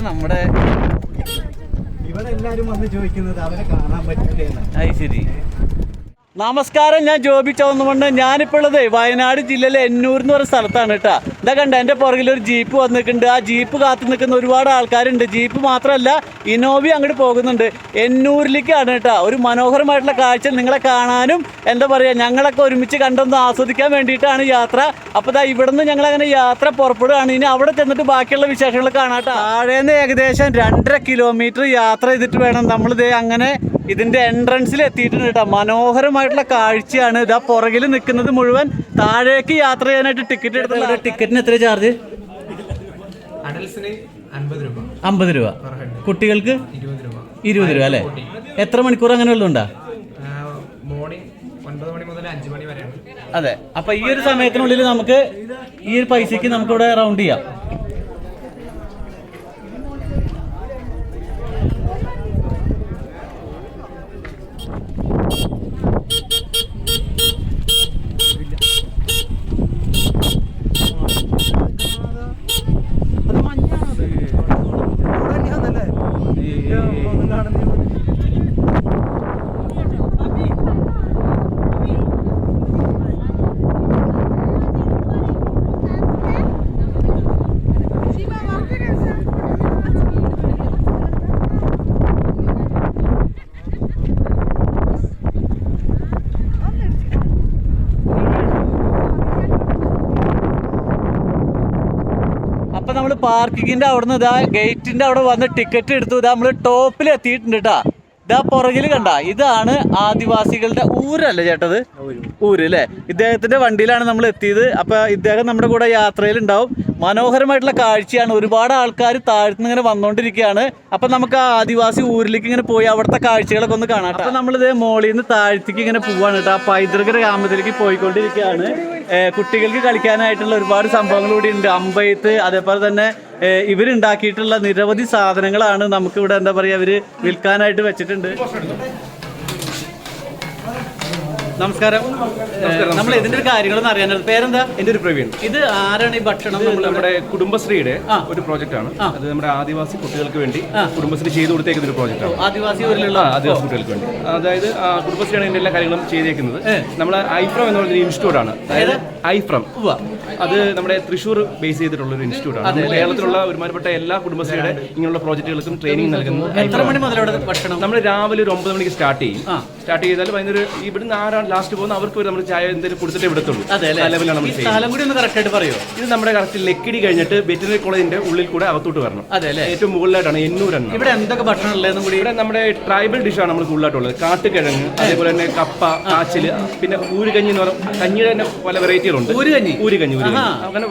ചേട്ടൻ നമ്മുടെ ഇവിടെ എല്ലാരും വന്ന് ചോദിക്കുന്നത് അവരെ കാണാൻ പറ്റില്ല അത് ശരി. നമസ്കാരം ഞാൻ ജോബി ചവന്നുകൊണ്ട് ഞാനിപ്പോൾ ഉള്ളത് വയനാട് ജില്ലയിലെ എന്നൂർ എന്ന് പറയുന്ന സ്ഥലത്താണ് കേട്ടോ. ഇതാ കണ്ട എന്റെ പുറകിൽ ഒരു ജീപ്പ് വന്നിട്ടുണ്ട്. ആ ജീപ്പ് കാത്തു നിൽക്കുന്ന ഒരുപാട് ആൾക്കാരുണ്ട്. ജീപ്പ് മാത്രമല്ല ഇനോവി അങ്ങോട്ട് പോകുന്നുണ്ട്. എന്നൂരിലേക്കാണ് കേട്ടോ. ഒരു മനോഹരമായിട്ടുള്ള കാഴ്ച നിങ്ങളെ കാണാനും എന്താ പറയുക ഞങ്ങളൊക്കെ ഒരുമിച്ച് കണ്ടൊന്ന് ആസ്വദിക്കാൻ വേണ്ടിയിട്ടാണ് യാത്ര. അപ്പോൾ ദാ ഇവിടുന്ന് ഞങ്ങൾ അങ്ങനെ യാത്ര പുറപ്പെടുകയാണ്. ഇനി അവിടെ ചെന്നിട്ട് ബാക്കിയുള്ള വിശേഷങ്ങൾ കാണാട്ടോ താഴേന്ന് ഏകദേശം രണ്ടര കിലോമീറ്റർ യാത്ര ചെയ്തിട്ട് വേണം നമ്മൾ നമ്മളിത് അങ്ങനെ ഇതിന്റെ എൻട്രൻസിൽ എത്തിയിട്ടുണ്ട് കേട്ടോ. മനോഹരമായിട്ടുള്ള കാഴ്ചയാണ്. ഇതാ പുറകിൽ നിൽക്കുന്നത് മുഴുവൻ. താഴേക്ക് യാത്ര ചെയ്യാനായിട്ട് ടിക്കറ്റ് എടുത്തുള്ള ടിക്കറ്റിന് എത്ര ചാർജ്? അമ്പത് രൂപ. കുട്ടികൾക്ക്? ഇരുപത് രൂപ. അല്ലേ? എത്ര മണിക്കൂർ അങ്ങനെ വരെയാണ്. അതെ. അപ്പൊ ഈ ഒരു സമയത്തിനുള്ളിൽ നമുക്ക് ഈ ഒരു പൈസക്ക് നമുക്ക് ഇവിടെ റൗണ്ട് ചെയ്യാം. നമ്മൾ അവിടെ നിന്ന് ഇതാ ഗേറ്റിന്റെ അവിടെ വന്ന് ടിക്കറ്റ് എടുത്തു. ഇതാ നമ്മൾ ടോപ്പിൽ എത്തിയിട്ടുണ്ട് കേട്ടാ ഇതാ പുറകിൽ കണ്ട ഇതാണ് ആദിവാസികളുടെ ഊരല്ലേ ചേട്ടത്? ഊര് അല്ലേ ഇദ്ദേഹത്തിന്റെ വണ്ടിയിലാണ് നമ്മൾ എത്തിയത്. അപ്പൊ ഇദ്ദേഹം നമ്മുടെ കൂടെ യാത്രയിൽ ഉണ്ടാവും മനോഹരമായിട്ടുള്ള കാഴ്ചയാണ്. ഒരുപാട് ആൾക്കാർ താഴ്ത്തുനിന്ന് ഇങ്ങനെ വന്നുകൊണ്ടിരിക്കുകയാണ് അപ്പൊ നമുക്ക് ആ ആദിവാസി ഊരിലേക്ക് ഇങ്ങനെ പോയി അവിടുത്തെ കാഴ്ചകളൊക്കെ ഒന്ന് കാണാം അപ്പൊ നമ്മളിത് മോളിൽ നിന്ന് താഴ്ത്തേക്ക് ഇങ്ങനെ പോവാണ് കേട്ടോ. ആ പൈതൃക ഗ്രാമത്തിലേക്ക് പോയിക്കൊണ്ടിരിക്കുകയാണ്. കുട്ടികൾക്ക് കളിക്കാനായിട്ടുള്ള ഒരുപാട് സംഭവങ്ങൾ കൂടി ഉണ്ട്. അമ്പയത്ത് അതേപോലെ തന്നെ ഇവരുണ്ടാക്കിയിട്ടുള്ള നിരവധി സാധനങ്ങളാണ് നമുക്കിവിടെ എന്താ പറയുക ഇവർ വിൽക്കാനായിട്ട് വെച്ചിട്ടുണ്ട്. നമസ്കാരം. നമ്മൾ ഇതിന്റെ ഒരു കാര്യങ്ങളൊന്നും അറിയാനായിട്ട് പേരെന്താ? എന്റെ ഒരു പ്രവീൺ. ഇത് ആരാണ് ഈ ഭക്ഷണം നമ്മുടെ കുടുംബശ്രീയുടെ ഒരു പ്രോജക്റ്റ് ആണ്. അത് നമ്മുടെ ആദിവാസി കുട്ടികൾക്ക് വേണ്ടി കുടുംബശ്രീ ചെയ്തു കൊടുത്തേക്കുന്ന ഒരു പ്രോജക്റ്റ് ആണ്. ആദിവാസി ഊരിലുള്ള ആദിവാസി കുട്ടികൾക്ക് വേണ്ടി. അതായത് കുടുംബശ്രീയാണ് ഇതിന്റെ എല്ലാ കാര്യങ്ങളും ചെയ്തേക്കുന്നത്. നമ്മൾ ഐഫ്രം എന്ന് പറയുന്ന ഇൻസ്റ്റിറ്റ്യൂട്ട് ആണ്. അതായത് ഐഫ്രം. അത് നമ്മുടെ തൃശ്ശൂർ ബേസ് ചെയ്തിട്ടുള്ള ഒരു ഇൻസ്റ്റിറ്റ്യൂട്ട് ആണ്. കേരളത്തിലുള്ള ഒരുമാതിരിപ്പെട്ട എല്ലാ കുടുംബശ്രീയുടെ ഇങ്ങനെയുള്ള പ്രോജക്റ്റുകൾക്കും ട്രെയിനിങ് നൽകുന്നു. എത്ര മണി മുതൽ അവിടെ ഭക്ഷണം? നമ്മൾ രാവിലെ ഒരു ഒമ്പത് മണിക്ക് സ്റ്റാർട്ട് ചെയ്യും. സ്റ്റാർട്ട് ചെയ്താൽ വൈകുന്നേരം ഇവിടുന്ന് ആരാണ് ലാസ്റ്റ് പോകുന്നത് അവർക്ക് നമ്മൾ ചായ എന്തെങ്കിലും കൊടുത്തിട്ടേ വിടത്തുള്ളൂ. ലെവലാണ് നമ്മൾ സ്ഥലം കൂടി ഒന്ന് കറക്റ്റ് ആയിട്ട് പറയോ? ഇത് നമ്മുടെ കറക്റ്റ് ലക്കിടി കഴിഞ്ഞിട്ട് വെറ്റിനറി കോളേജിന്റെ ഉള്ളിൽ കൂടെ അകത്തോട്ട് വരണം. അതെ അല്ലേ? ഏറ്റവും മുകളിലായിട്ടാണ് എണ്ണൂർ എണ്ണം ഇവിടെ എന്തൊക്കെ ഭക്ഷണം ഉള്ളതെന്നും കൂടി? ഇവിടെ നമ്മുടെ ട്രൈബൽ ഡിഷാണ് നമ്മൾ കൂടുതലായിട്ടുള്ളത്. കാട്ടുകിഴങ്ങ് അതേപോലെ തന്നെ കപ്പ കാച്ചിൽ പിന്നെ ഊരുകഞ്ഞി എന്ന് പറയുന്ന കഞ്ഞിയുടെ തന്നെ പല വെറൈറ്റികളുണ്ട് ഊരുകഞ്ഞി? ഊരുകഞ്ഞി അങ്ങനെ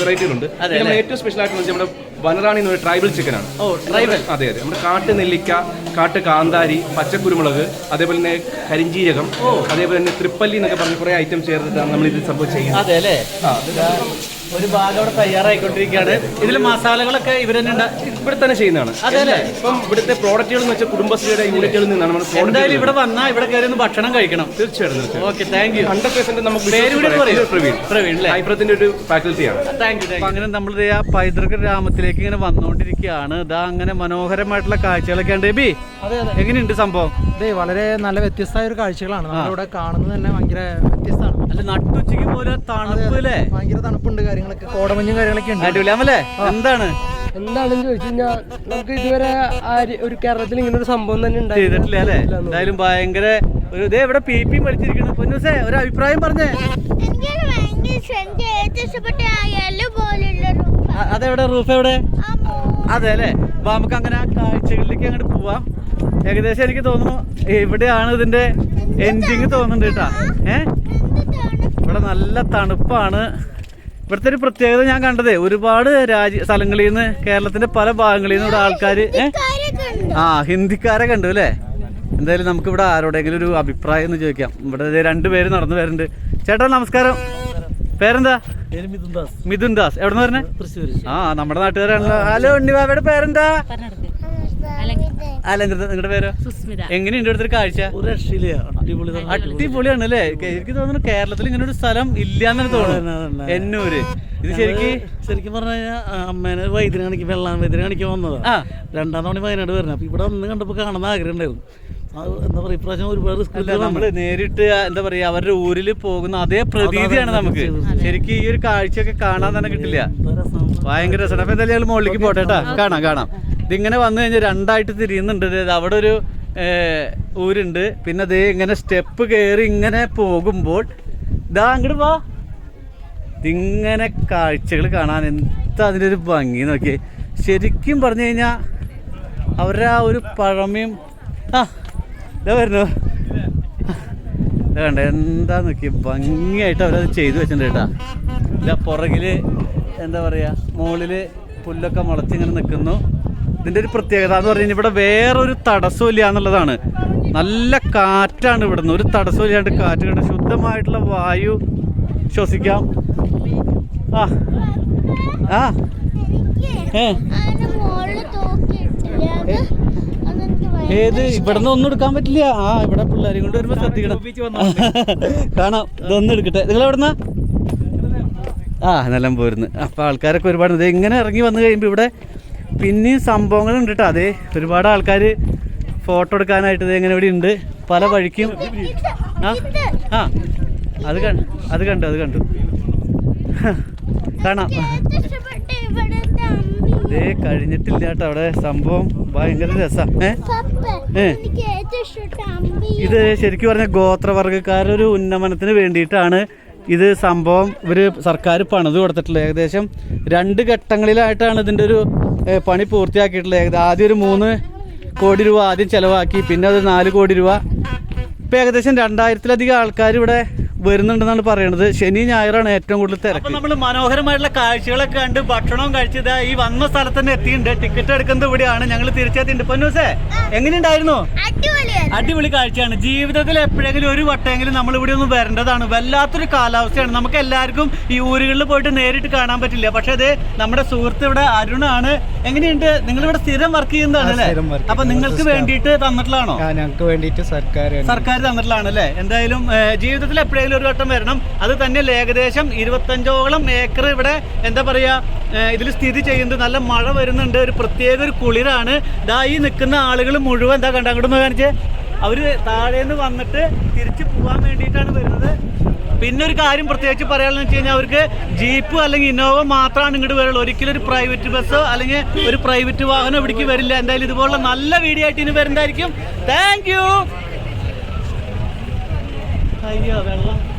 വെറൈറ്റികളുണ്ട് അതെ നമ്മൾ ഏറ്റവും സ്പെഷ്യൽ ആയിട്ട് നമ്മുടെ വനറാണി എന്ന് പറയുന്നത് ട്രൈബൽ ചിക്കൻ ആണ്. ഓ ട്രൈബൽ അതെ അതെ. നമ്മുടെ കാട്ട് നെല്ലിക്ക കാട്ട് കാന്താരി പച്ചക്കുരുമുളക് അതേപോലെ തന്നെ കരിഞ്ചീരകം അതേപോലെ തന്നെ തൃപ്പല്ലി എന്നൊക്കെ പറഞ്ഞ കുറെ ഐറ്റം ചേർത്തിട്ടാണ് നമ്മൾ ഇത് സംഭവം ചെയ്യുന്നത്. അതെ അല്ലേ? ഒരു ഭാഗം അവിടെ തയ്യാറായിക്കൊണ്ടിരിക്കുകയാണ്. ഇതിൽ മസാലകളൊക്കെ ഇവർ തന്നെ ഇവിടെ തന്നെ ചെയ്യുന്നതാണ്. അതെ അല്ലേ? ഇപ്പം ഇവിടുത്തെ പ്രോഡക്റ്റുകൾ എന്ന് വെച്ചാൽ കുടുംബശ്രീയുടെ യൂണിറ്റുകളിൽ നിന്നാണ് നമ്മൾ എന്തായാലും ഇവിടെ വന്നാൽ ഇവിടെ കയറി ഒന്ന് ഭക്ഷണം കഴിക്കണം. തീർച്ചയായിട്ടും okay thank you hundred percent നമുക്ക് പ്രവീൺ പ്രവീൺ അല്ലേ? ഐപ്രത്തിന്റെ ഒരു ഫാക്കൽറ്റിയാണ് താങ്ക് യു അങ്ങനെ നമ്മൾ ആ പൈതൃക ഗ്രാമത്തിലേക്ക് ഇങ്ങനെ വന്നുകൊണ്ടിരിക്കുകയാണ് ഇതാ അങ്ങനെ മനോഹരമായിട്ടുള്ള കാഴ്ചകളൊക്കെ ഉണ്ട്. ബി അതെ അതെ. എങ്ങനെയുണ്ട് സംഭവം? അതെ വളരെ നല്ല വ്യത്യസ്തമായ ഒരു കാഴ്ചകളാണ്. നമ്മളിവിടെ കാണുന്നത് തന്നെ ഭയങ്കര വ്യത്യസ്തമാണ്. അല്ല നട്ടുച്ചയ്ക്ക് പോലെ തണുപ്പ് അല്ലേ? ഭയങ്കര തണുപ്പുണ്ട് കാര്യങ്ങളൊക്കെ കോടമഞ്ഞും കാര്യങ്ങളൊക്കെ ഉണ്ട്. അടിപൊളിയാമല്ലേ എന്താണ്? എന്താണെന്ന് ചോദിച്ചു കഴിഞ്ഞാൽ നമുക്ക് ഇതുവരെ ഒരു കേരളത്തിൽ ഇങ്ങനെ ഒരു സംഭവം തന്നെ ചെയ്തിട്ടില്ല അല്ലേ? എന്തായാലും ഭയങ്കര ഒരു ഇതേ ഇവിടെ പി പി പഠിച്ചിരിക്കണം പൊന്നൂസേ ഒരു അഭിപ്രായം പറഞ്ഞേ. അതെവിടെ? റൂഫ് എവിടെ? അതെ അല്ലേ? അപ്പൊ നമുക്ക് അങ്ങനെ ആ കാഴ്ചകളിലേക്ക് അങ്ങോട്ട് പോവാം. ഏകദേശം എനിക്ക് തോന്നുന്നു ഇവിടെയാണ് ഇതിന്റെ എൻഡിങ് തോന്നുന്നുണ്ട് കേട്ടാ. ഏ? ഇവിടെ നല്ല തണുപ്പാണ്. ഇവിടുത്തെ ഒരു പ്രത്യേകത ഞാൻ കണ്ടത് ഒരുപാട് രാജ്യ സ്ഥലങ്ങളിൽ നിന്ന് കേരളത്തിന്റെ പല ഭാഗങ്ങളിൽ നിന്ന് ഇവിടെ ആൾക്കാർ ആ ഹിന്ദിക്കാരെ കണ്ടു അല്ലേ? എന്തായാലും നമുക്ക് ഇവിടെ ആരോടെങ്കിലും ഒരു അഭിപ്രായം എന്ന് ചോദിക്കാം. ഇവിടെ രണ്ടു രണ്ടുപേര് നടന്നു വരുന്നുണ്ട്. ചേട്ടാ നമസ്കാരം. പേരെന്താ? മിഥുൻ ദാസ്. എവിടെ നിന്ന് പറഞ്ഞേ തൃശ്ശൂർ ആ നമ്മുടെ നാട്ടുകാരാണല്ലോ. ഹലോ ഉണ്ണിബാബയുടെ പേരെന്താ? അലങ്കൃത. നിങ്ങളുടെ പേരോ? സുസ്മിത. എങ്ങനെയുണ്ട് ഇവിടുത്തെ കാഴ്ച? ഒരു രക്ഷയില്ല അടിപൊളി. അടിപൊളിയാണ് അല്ലേ എനിക്ക് തോന്നുന്നു കേരളത്തിൽ ഇങ്ങനെ ഒരു സ്ഥലം ഇല്ലാന്ന് തോന്നുന്നു. എന്നൂര് ഇത് ശരിക്കും? ശരിക്കും പറഞ്ഞു കഴിഞ്ഞാൽ അമ്മേനെ വൈദ്യുതി കാണിക്കും വെള്ളം വൈദ്യുതി കാണിക്കാൻ വന്നത്. ആ. രണ്ടാം തവണ വയനാട് വരുന്നത്. അപ്പൊ ഇവിടെ ഒന്ന് കണ്ടപ്പോൾ കാണുന്ന ആഗ്രഹം ഉണ്ടായിരുന്നു. എന്താ പറയാ ഇപ്രാവശ്യം ഒരുപാട് റിസ്ക് നമ്മൾ നേരിട്ട് എന്താ പറയാ അവരുടെ ഊരിൽ പോകുന്ന അതേ പ്രതീതിയാണ് നമുക്ക്. ശരിക്കും ഈ ഒരു കാഴ്ചയൊക്കെ കാണാൻ തന്നെ കിട്ടില്ല. ഭയങ്കര രസമാണ് അപ്പൊ എന്തായാലും മുകളിലേക്ക് പോട്ടെ കേട്ടാ. കാണാം കാണാം. ഇതിങ്ങനെ വന്നു കഴിഞ്ഞാൽ രണ്ടായിട്ട് തിരിയുന്നുണ്ട്. അവിടെ ഒരു ഊരുണ്ട്. പിന്നെ അതേ ഇങ്ങനെ സ്റ്റെപ്പ് കയറി ഇങ്ങനെ പോകുമ്പോൾ ഇതാ അങ്ങോട്ട് പോ ഇതിങ്ങനെ കാഴ്ചകൾ കാണാൻ എന്താ അതിന്റെ ഒരു ഭംഗി നോക്കി ശരിക്കും പറഞ്ഞു കഴിഞ്ഞാൽ അവരുടെ ആ ഒരു പഴമയും ആ ഇതാ വരുന്നു. വേണ്ട എന്താ നോക്കി ഭംഗിയായിട്ട് അവരത് ചെയ്തു വെച്ചിട്ടുണ്ട് കേട്ടാ. ഇതാ പുറകിൽ എന്താ പറയുക മുകളിൽ പുല്ലൊക്കെ മുളച്ചിങ്ങനെ നിൽക്കുന്നു ഇതിന്റെ ഒരു പ്രത്യേകത എന്ന് പറഞ്ഞാൽ ഇവിടെ വേറൊരു തടസ്സം ഇല്ല എന്നുള്ളതാണ്. നല്ല കാറ്റാണ് ഇവിടുന്ന്. ഒരു തടസ്സം ഇല്ലാണ്ട് കാറ്റ് കണ്ട് ശുദ്ധമായിട്ടുള്ള വായു ശ്വസിക്കാം. ആ. ആ. ഏത്? ഇവിടുന്ന് ഒന്നും എടുക്കാൻ പറ്റില്ല. ആ ഇവിടെ പിള്ളേരെ കൊണ്ട് വരുമ്പോ ശ്രദ്ധിക്കണം. കാണാം. ഇതൊന്നും എടുക്കട്ടെ. നിങ്ങൾ എവിടുന്ന? ആ നിലമ്പൂരിന്ന്. അപ്പൊ ആൾക്കാരൊക്കെ ഒരുപാട്. ഇത് ഇങ്ങനെ ഇറങ്ങി വന്നു കഴിയുമ്പോൾ ഇവിടെ പിന്നെയും സംഭവങ്ങൾ ഉണ്ട് കേട്ടോ അതെ ഒരുപാട് ആൾക്കാർ ഫോട്ടോ എടുക്കാനായിട്ട് ഇത് എങ്ങനെ ഇവിടെ ഉണ്ട്. പല വഴിക്കും. ആ ആ അത് കണ്ടു അത് കണ്ടു അത് കണ്ടു. കാണാം. ഇതേ കഴിഞ്ഞിട്ടില്ല കേട്ടോ അവിടെ സംഭവം. ഭയങ്കര രസമാണ് ഏ? ഇത് ശരിക്കും പറഞ്ഞ ഗോത്രവർഗക്കാരൊരു ഒരു ഉന്നമനത്തിന് വേണ്ടിയിട്ടാണ് ഇത് സംഭവം ഇവർ സർക്കാർ പണിത് കൊടുത്തിട്ടുള്ളത്. ഏകദേശം രണ്ട് ഘട്ടങ്ങളിലായിട്ടാണ് ഇതിന്റെ ഒരു പണി പൂർത്തിയാക്കിയിട്ടുള്ളത് ഏകദേശം ആദ്യം ഒരു മൂന്ന് കോടി രൂപ ആദ്യം ചിലവാക്കി പിന്നെ അത് നാല് കോടി രൂപ. ഇപ്പം ഏകദേശം രണ്ടായിരത്തിലധികം ആൾക്കാർ ഇവിടെ വരുന്നുണ്ടെന്നാണ് പറയുന്നത് ശനി ഞായറാണ് ഏറ്റവും കൂടുതൽ തിരക്ക്. നമ്മൾ മനോഹരമായിട്ടുള്ള കാഴ്ചകളൊക്കെ കണ്ട് ഭക്ഷണവും കഴിച്ചത് ഈ വന്ന സ്ഥലത്ത് തന്നെ എത്തിയിട്ടുണ്ട്. ടിക്കറ്റ് എടുക്കുന്നത് ഇവിടെയാണ്. ഞങ്ങൾ തിരിച്ചെത്തിയിട്ടുണ്ട്. പൊന്നൂസേ എങ്ങനെയുണ്ടായിരുന്നു? അടിപൊളിയാണ് അടിപൊളി കാഴ്ചയാണ്. ജീവിതത്തിൽ എപ്പോഴെങ്കിലും ഒരു വട്ടമെങ്കിലും നമ്മൾ ഇവിടെ ഒന്ന് വരേണ്ടതാണ്. വല്ലാത്തൊരു കാലാവസ്ഥയാണ്. നമുക്ക് എല്ലാവർക്കും ഈ ഊരുകളിൽ പോയിട്ട് നേരിട്ട് കാണാൻ പറ്റില്ല. പക്ഷെ അത് നമ്മുടെ സുഹൃത്ത് ഇവിടെ അരുണാണ്. എങ്ങനെയുണ്ട്? നിങ്ങൾ ഇവിടെ സ്ഥിരം വർക്ക് ചെയ്യുന്നതാണ് അല്ലേ? അപ്പൊ നിങ്ങൾക്ക് വേണ്ടിയിട്ട് തന്നിട്ടുള്ളതാണോ? ഞങ്ങൾക്ക് വേണ്ടിയിട്ട് സർക്കാർ സർക്കാർ തന്നിട്ടുള്ളതാണ് അല്ലേ എന്തായാലും ജീവിതത്തിൽ എപ്പോഴെങ്കിലും ഒരു വട്ടം വരണം. അത് തന്നെയല്ല ഏകദേശം ഇരുപത്തഞ്ചോളം ഏക്കർ ഇവിടെ എന്താ പറയുക ഇതിൽ സ്ഥിതി ചെയ്യുന്നത് നല്ല മഴ വരുന്നുണ്ട്. ഒരു പ്രത്യേക ഒരു കുളിരാണ്. ദാ ഈ നിൽക്കുന്ന ആളുകൾ മുഴുവൻ എന്താ കണ്ട അങ്ങോട്ട് കാണിച്ചേ. അവർ താഴേന്ന് വന്നിട്ട് തിരിച്ചു പോകാൻ വേണ്ടിയിട്ടാണ് വരുന്നത്. പിന്നെ ഒരു കാര്യം പ്രത്യേകിച്ച് പറയാമെന്ന് വെച്ച് കഴിഞ്ഞാൽ അവർക്ക് ജീപ്പ് അല്ലെങ്കിൽ ഇന്നോവ മാത്രമാണ് ഇങ്ങോട്ട് വരുള്ളൂ ഒരിക്കലും ഒരു പ്രൈവറ്റ് ബസ്സോ അല്ലെങ്കിൽ ഒരു പ്രൈവറ്റ് വാഹനം ഇവിടേക്ക് വരില്ല. എന്തായാലും ഇതുപോലുള്ള നല്ല വീഡിയോ ആയിട്ട് ഇനി വരുന്നതായിരിക്കും. താങ്ക് വെള്ളം